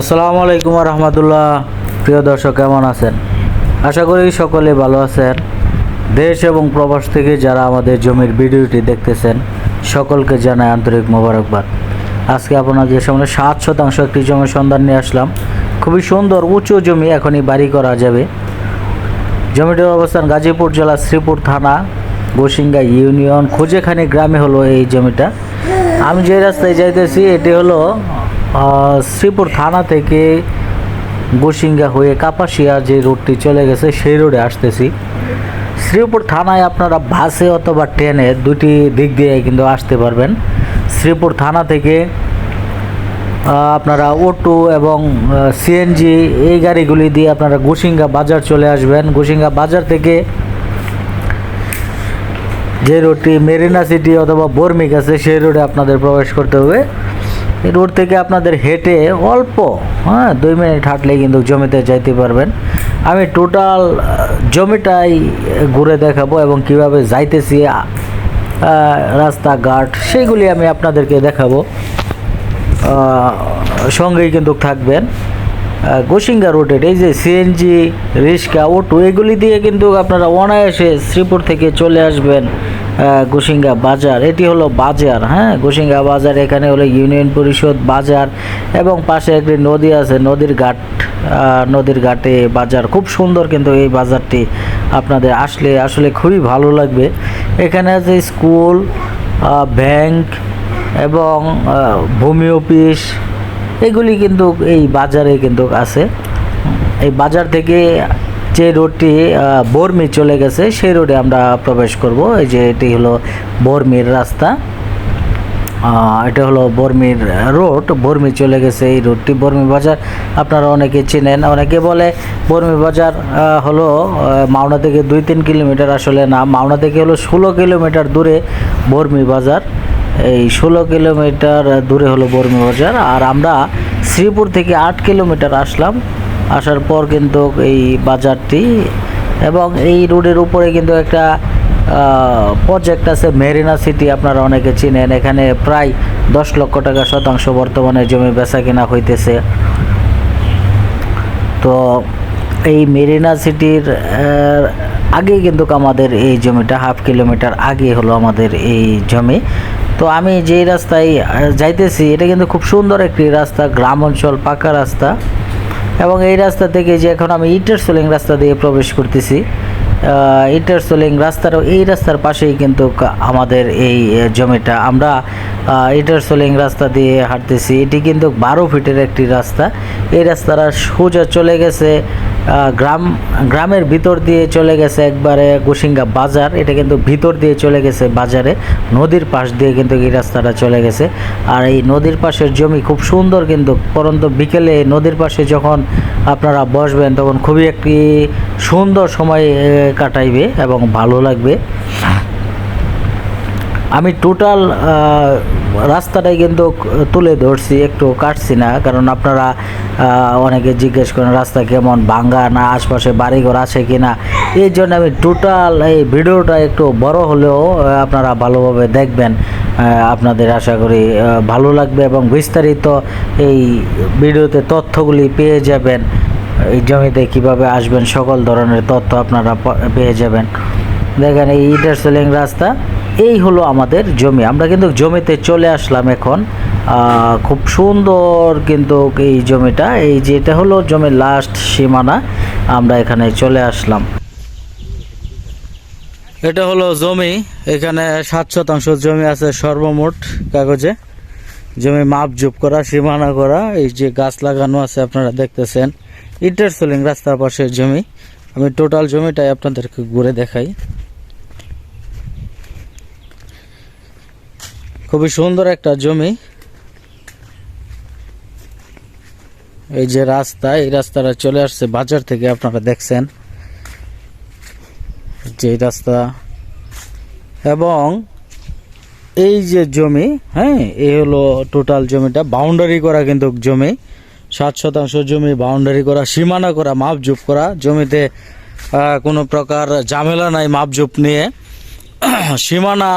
আসসালামু আলাইকুম রহমতুল্লাহ প্রিয় দর্শক, কেমন আছেন? আশা করি সকলে ভালো আছেন। দেশ এবং প্রবাস থেকে যারা আমাদের জমির ভিডিওটি দেখতেছেন, সকলকে জানাই আন্তরিক মোবারকবাদ। আজকে আপনাদের সামনে সাত শতাংশ একটি জমির সন্ধান নিয়ে আসলাম। খুবই সুন্দর, উঁচু জমি এখনই বাড়ি করা যাবে। জমিটির অবস্থান গাজীপুর জেলা শ্রীপুর থানা গোসিঙ্গা ইউনিয়ন। খোঁজেখানি গ্রামে হলো এই জমিটা। আমি যে রাস্তায় যাইতেছি, এটি হলো শ্রীপুর থানা থেকে গোসিঙ্গা হয়ে কাপাসিয়া যে রোডটি চলে গেছে, সেই রোডে আসতেছি। শ্রীপুর থানায় আপনারা বাসে অথবা ট্রেনে দুটি দিক দিয়ে কিন্তু আসতে পারবেন। শ্রীপুর থানা থেকে আপনারা অটো এবং সিএনজি এই গাড়িগুলি দিয়ে আপনারা গুসিঙ্গা বাজার চলে আসবেন। গুসিঙ্গা বাজার থেকে যে রোডটি মেরিনা সিটি অথবা বর্মিক আছে, সেই রোডে আপনাদের প্রবেশ করতে হবে। এই রোড থেকে আপনাদের হেঁটে অল্প হ্যাঁ দুই মিনিট হাঁটলে কিন্তু জমিতে যাইতে পারবেন। আমি টোটাল জমিটাই ঘুরে দেখাবো এবং কীভাবে যাইতেছি রাস্তাঘাট, সেইগুলি আমি আপনাদেরকে দেখাবো। সঙ্গেই কিন্তু থাকবেন। গোসিঙ্গা রোডের এই যে সিএনজি রিক্সা অটো এগুলি দিয়ে কিন্তু আপনারা অনায়াসে শ্রীপুর থেকে চলে আসবেন। গোসিঙ্গা বাজার। এটি হলো বাজার হ্যাঁ? গোসিঙ্গা বাজার, এখানে হলো ইউনিয়ন পরিষদ বাজার এবং পাশে একটি নদী আছে, নদীর ঘাট। নদীর ঘাটে বাজার। খুব সুন্দর কিন্তু এই বাজারটি আপনাদের আসলে আসলে খুবই ভালো লাগবে। এখানে আছে স্কুল ব্যাংক এবং ভূমি অফিস। এগুলি কিন্তু এই বাজারে কিন্তু আছে। এই বাজার থেকে যে রোডটি বর্মি চলে গেছে, সেই রোডে আমরা প্রবেশ করব। এই যে এটি হলো বর্মির রাস্তা। এটা হলো বর্মির রোড। বর্মি চলে গেছে এই রোডটি। বর্মি বাজার আপনারা অনেকে চেনেন, অনেকে বলে বর্মি বাজার হলো মাওনা থেকে দুই তিন কিলোমিটার আসলে না। মাওনা থেকে হলো ষোলো কিলোমিটার দূরে বর্মি বাজার। এই ষোলো কিলোমিটার দূরে হলো বর্মি বাজার। আর আমরা শ্রীপুর থেকে আট কিলোমিটার আসলাম। আসার পর কিন্তু এই বাজারটি এবং এই রোডের উপরে কিন্তু একটা প্রজেক্ট আছে মেরিনা সিটি, আপনারা অনেকে চিনেন। এখানে প্রায় দশ লক্ষ টাকা শতাংশ বর্তমানে জমি বেচা কিনা হইতেছে। তো এই মেরিনা সিটির আগে কিন্তু আমাদের এই জমিটা হাফ কিলোমিটার আগে হলো আমাদের এই জমি। তো আমি যেই রাস্তায় যাইতেছি, এটা কিন্তু খুব সুন্দর একটি রাস্তা, গ্রাম অঞ্চল, পাকা রাস্তা। এবং এই রাস্তা থেকে যে এখন আমি ইটার সোলিং রাস্তা দিয়ে প্রবেশ করতেছি ইটার সোলিং রাস্তার এই রাস্তার পাশেই কিন্তু আমাদের এই জমিটা। আমরা ইটার সোলিং রাস্তা দিয়ে হাঁটতেছি। এটি কিন্তু বারো ফিটের একটি রাস্তা। এই রাস্তাটা সোজা চলে গেছে গ্রাম, গ্রামের ভিতর দিয়ে চলে গেছে একবারে গোসিঙ্গা বাজার। এটা কিন্তু ভিতর দিয়ে চলে গেছে বাজারে। নদীর পাশ দিয়ে কিন্তু এই রাস্তাটা চলে গেছে। আর এই নদীর পাশের জমি খুব সুন্দর কিন্তু, পরন্ত বিকেলে নদীর পাশে যখন আপনারা বসবেন, তখন খুবই একটি সুন্দর সময় কাটাইবে এবং ভালো লাগবে। আমি টোটাল রাস্তাটাই কিন্তু তুলে ধরছি, একটু কাটছি না। কারণ আপনারা অনেকে জিজ্ঞেস করেন, রাস্তা কেমন? ভাঙ্গা না আশপাশে বাড়িঘর আছে কি না এই জন্য আমি টোটাল এই ভিডিওটা একটু বড় হলেও আপনারা ভালোভাবে দেখবেন। আপনাদের আশা করি ভালো লাগবে এবং বিস্তারিত এই ভিডিওতে তথ্যগুলি পেয়ে যাবেন। এই জমিতে কীভাবে আসবেন, সকল ধরনের তথ্য আপনারা পেয়ে যাবেন। দেখেন এই ইটার সেলিং রাস্তা। এই হলো আমাদের জমি। আমরা কিন্তু জমিতে চলে আসলাম এখন। খুব সুন্দর কিন্তু এই জমিটা। এই যেটা হলো জমির লাস্ট সীমানা। আমরা এখানে চলে আসলাম। এটা হলো জমি। এখানে সাত শতাংশ জমি আছে সর্বমোট কাগজে। জমি মাপ জুপ করা, সীমানা করা। এই যে গাছ লাগানো আছে আপনারা দেখতেছেন। ইন্টার সোলিং রাস্তার পাশের জমি। আমি টোটাল জমিটাই আপনাদেরকে ঘুরে দেখাই। খুবই সুন্দর একটা জমি। এই যে রাস্তা, এই রাস্তাটা চলে আসছে বাজার থেকে, আপনারা দেখছেন। যে রাস্তা। এবং এই যে জমি হ্যাঁ এই হলো টোটাল জমিটা। বাউন্ডারি করা কিন্তু জমি। সাত শতাংশ জমি বাউন্ডারি করা, সীমানা করা, মাপজুপ করা। জমিতে কোনো প্রকার ঝামেলা নাই মাপজুপ নিয়ে। সীমানা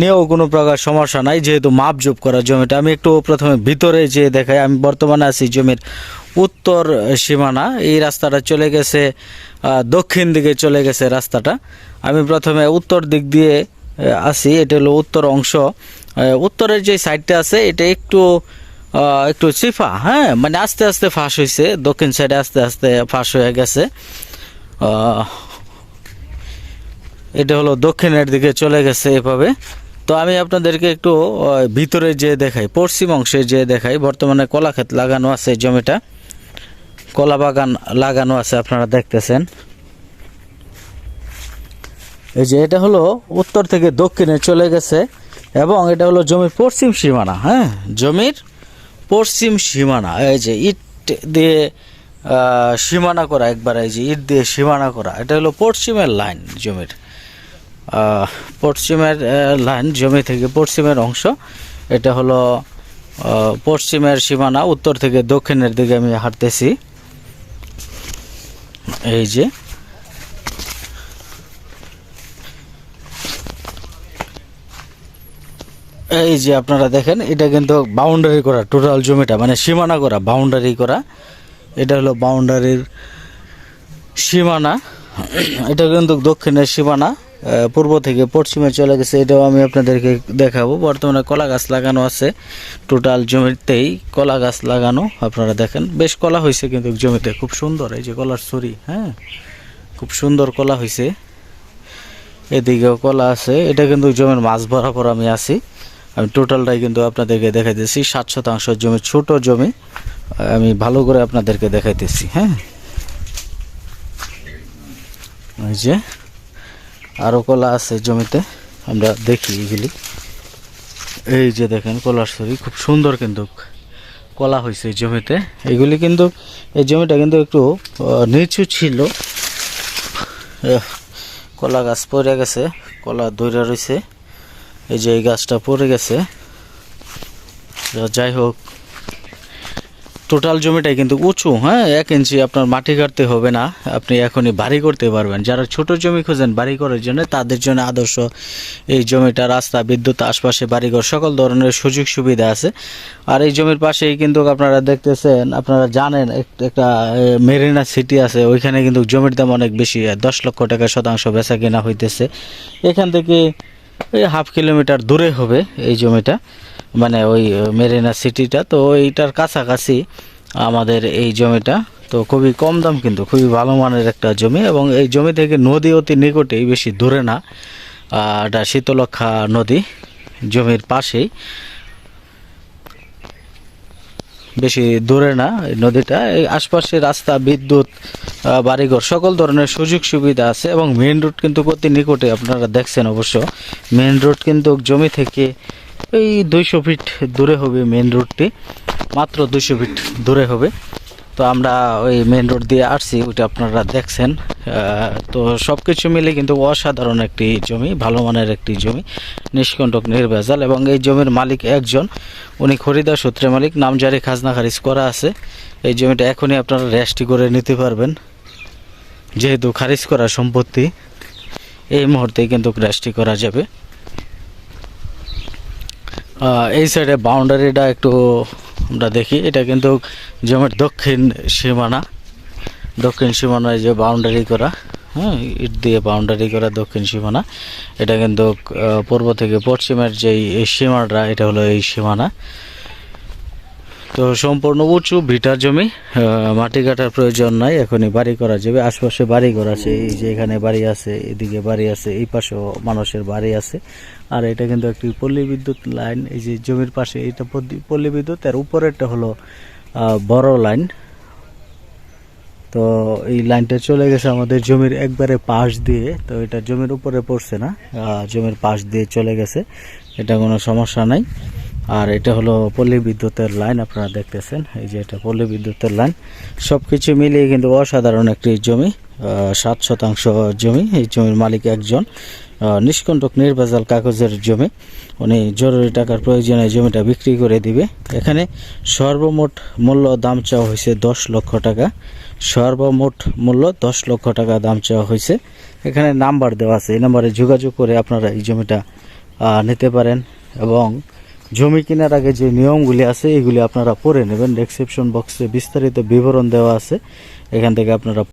নিয়েও কোনো প্রকার সমস্যা নাই, যেহেতু মাপজোপ করা জমিটা। আমি একটু প্রথমে ভিতরে যে দেখাই। আমি বর্তমানে আছি জমির উত্তর সীমানা। এই রাস্তাটা চলে গেছে দক্ষিণ দিকে চলে গেছে রাস্তাটা। আমি প্রথমে উত্তর দিক দিয়ে আসি এটা হলো উত্তর অংশ। উত্তরের যে সাইডটা আছে, এটা একটু একটু চিফা। হ্যাঁ মানে আস্তে আস্তে ফাঁস হয়েছে দক্ষিণ সাইডে আস্তে আস্তে ফাঁস হয়ে গেছে। এটা হলো দক্ষিণের দিকে চলে গেছে এভাবে। তো আমি আপনাদেরকে একটু ভিতরে যে দেখাই, পশ্চিম অংশে যে দেখাই। বর্তমানে কলা ক্ষেত লাগানো আছে জমিটা। কলা বাগান লাগানো আছে, আপনারা দেখতেছেন। এই যে এটা হলো উত্তর থেকে দক্ষিণে চলে গেছে, এবং এটা হলো জমির পশ্চিম সীমানা হ্যাঁ? জমির পশ্চিম সীমানা, এই যে ইট দিয়ে সীমানা করা, একবার এই যে ইট দিয়ে সীমানা করা, এটা হলো পশ্চিমের লাইন জমির। পশ্চিমের লাইন জমি থেকে পশ্চিমের অংশ। এটা হলো পশ্চিমের সীমানা, উত্তর থেকে দক্ষিণের দিকে আমি হাঁটতেছি। এই যে। এই যে আপনারা দেখেন, এটা কিন্তু বাউন্ডারি করা টোটাল জমিটা মানে সীমানা করা বাউন্ডারি করা। এটা হলো বাউন্ডারির সীমানা। এটা কিন্তু দক্ষিণের সীমানা। পূর্ব থেকে পশ্চিমে চলে গেছে, এটাও আমি আপনাদেরকে দেখাবো। বর্তমানে কলা গাছ লাগানো আছে টোটাল জমিতেই কলা গাছ লাগানো, আপনারা দেখেন। বেশ কলা হয়েছে কিন্তু জমিতে, খুব সুন্দর। এই যে কলার ছড়ি হ্যাঁ? খুব সুন্দর কলা হয়েছে। এদিকেও কলা আছে, এটা কিন্তু জমির মাছ বরাবর আমি আছি। আমি টোটালটাই কিন্তু আপনাদেরকে দেখাইতেছি, সাত শতাংশ জমি, ছোট জমি। আমি ভালো করে আপনাদেরকে দেখাইতেছি হ্যাঁ? এই যে আরও কলা আছে জমিতে, আমরা দেখি এগুলি। এই যে দেখেন, কলার ছড়ি, খুব সুন্দর কিন্তু কলা হয়েছে এই জমিতে। এগুলি কিন্তু, এই জমিটা কিন্তু একটু নিচু ছিল। কলা গাছ পড়ে গেছে, কলা দইরা রয়েছে এই যে এই গাছটা পড়ে গেছে। যাই হোক টোটাল জমিটাই কিন্তু উঁচু হ্যাঁ? এক ইঞ্চি আপনার মাটি কাটতে হবে না। আপনি এখনই বাড়ি করতে পারবেন। যারা ছোট জমি খোঁজেন বাড়ি করার জন্য, তাদের জন্য আদর্শ এই জমিটা, রাস্তা, বিদ্যুৎ, আশপাশে বাড়িঘর, সকল ধরনের সুযোগ সুবিধা আছে। আর এই জমির পাশেই কিন্তু আপনারা দেখতেছেন, আপনারা জানেন একটা মেরিনা সিটি আছে। ওইখানে কিন্তু জমির দাম অনেক বেশি, দশ লক্ষ টাকা শতাংশ বেচা কেনা হইতেছে। এখান থেকে হাফ কিলোমিটার দূরে হবে এই জমিটা। মানে ওই মেরিনা সিটিটা, তো এইটার কাছাকাছি আমাদের এই জমিটা। তো খুবই কম দাম কিন্তু, খুবই ভালো মানের একটা জমি এবং এই জমি থেকে নদী অতি নিকটেই, বেশি দূরে না। এটা শীতলক্ষা নদী, জমির পাশেই। বেশি দূরে না নদীটা, এই আশপাশে রাস্তা, বিদ্যুৎ বাড়িঘর, সকল ধরনের সুযোগ সুবিধা আছে এবং মেন রোড কিন্তু অতি নিকটে, আপনারা দেখছেন অবশ্য। মেন রোড কিন্তু জমি থেকে এই দুইশো ফিট দূরে হবে মেন রোডটি মাত্র দুইশো ফিট দূরে হবে। তো আমরা ওই মেন রোড দিয়ে আসছি, ওইটা আপনারা দেখছেন। তো সব কিছু মিলে কিন্তু অসাধারণ একটি জমি, ভালো মানের একটি জমি, নিষ্কণ্টক, নির্ভেজাল এবং এই জমির মালিক একজন। উনি খরিদা সূত্রে মালিক নামজারি খাজনা খারিজ করা আছে। এই জমিটা এখনই আপনারা রেস্টি করে নিতে পারবেন। যেহেতু খারিজ করা সম্পত্তি, এই মুহূর্তে কিন্তু রেস্টি করা যাবে। এই সাইডে বাউন্ডারিটা একটু আমরা দেখি। এটা কিন্তু জমির দক্ষিণ সীমানা। দক্ষিণ সীমানায় যে বাউন্ডারি করা হ্যাঁ ইট দিয়ে বাউন্ডারি করা দক্ষিণ সীমানা, এটা কিন্তু পূর্ব থেকে পশ্চিমের যেই সীমানাটা এটা হলো এই সীমানা। তো সম্পূর্ণ উঁচু, ভিটার জমি মাটি কাটার প্রয়োজন নাই, এখনই বাড়ি করা যাবে। আশপাশে বাড়ি ঘর আছে, এই যে এখানে বাড়ি আছে, এদিকে বাড়ি আছে, এই পাশেও মানুষের বাড়ি আছে। আর এটা কিন্তু একটি পল্লী বিদ্যুৎ লাইন, এই যে জমির পাশে এটা পল্লী বিদ্যুৎ আর উপরেরটা হলো বড় লাইন। তো এই লাইনটা চলে গেছে আমাদের জমির একবারে পাশ দিয়ে, তো এটা জমির উপরে পড়ছে না জমির পাশ দিয়ে চলে গেছে। এটা কোনো সমস্যা নাই। আর এটা হলো পল্লী বিদ্যুতের লাইন, আপনারা দেখতেছেন। এই যে এটা পল্লী বিদ্যুতের লাইন। সব কিছু মিলিয়ে কিন্তু অসাধারণ একটি জমি সাত শতাংশ জমি। এই জমির মালিক একজন নিষ্কণ্টক নির্বাচাল কাগজের জমি। উনি জরুরি টাকার প্রয়োজনে জমিটা বিক্রি করে দিবে। এখানে সর্বমোট মূল্য দাম চাওয়া হয়েছে দশ লক্ষ টাকা। সর্বমোট মূল্য দশ লক্ষ টাকা দাম চাওয়া হয়েছে। এখানে নাম্বার দেওয়া আছে। এই নাম্বারে যোগাযোগ করে আপনারা এই জমিটা নিতে পারেন এবং জমি কেনার আগে যে নিয়মগুলি আছে, এগুলি আপনারা পড়ে নেবেন। ডেসক্রিপশন বক্সে বিস্তারিত বিবরণ দেওয়া আছে। এখান থেকে আপনারা